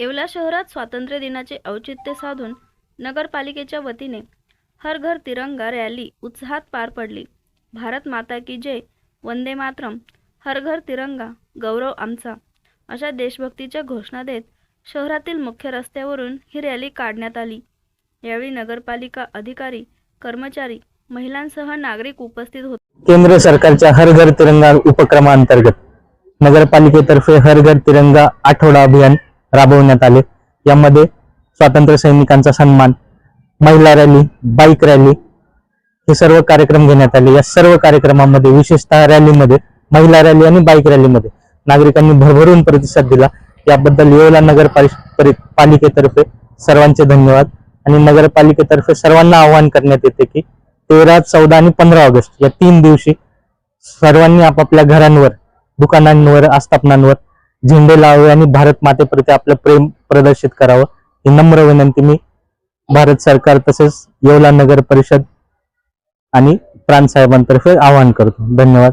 येवला शहरात स्वातंत्र्य दिनाचे औचित्य साधून नगरपालिकेच्या वतीने हर घर तिरंगा रॅली उत्साहात पार पडली. भारत माता की जय वंदे मातरम हर घर तिरंगा गौरव आमचा. अशा देशभक्तीच्या घोषणा देत शहरातील मुख्य रस्त्यावरून ही रॅली काढण्यात आली. यावेळी नगरपालिका अधिकारी कर्मचारी महिलांसह नागरिक उपस्थित होते. केंद्र सरकारच्या हर घर तिरंगा उपक्रमांतर्गत नगरपालिकेतर्फे हर घर तिरंगा आठवडा अभियान राबवण्यात आले. यामध्ये स्वातंत्र्य सैनिकांचा सन्मान महिला रॅली बाईक रॅली हे सर्व कार्यक्रम घेण्यात आले. या सर्व कार्यक्रमामध्ये विशेषतः रॅलीमध्ये महिला रॅली आणि बाईक रॅलीमध्ये नागरिकांनी भरभरून प्रतिसाद दिला. याबद्दल येवला नगर पालिकेतर्फे सर्वांचे धन्यवाद. आणि नगरपालिकेतर्फे सर्वांना आवाहन करण्यात येते की तेरा चौदा आणि पंधरा ऑगस्ट या तीन दिवशी सर्वांनी आपापल्या घरांवर दुकानांवर आस्थापनांवर झेंडे लावावे आणि भारत मातेप्रती आपलं प्रेम प्रदर्शित करावं. ही नम्र विनंती मी भारत सरकार तसेच येवला नगर परिषद आणि प्राणसाहेबांतर्फे आवाहन करतो. धन्यवाद.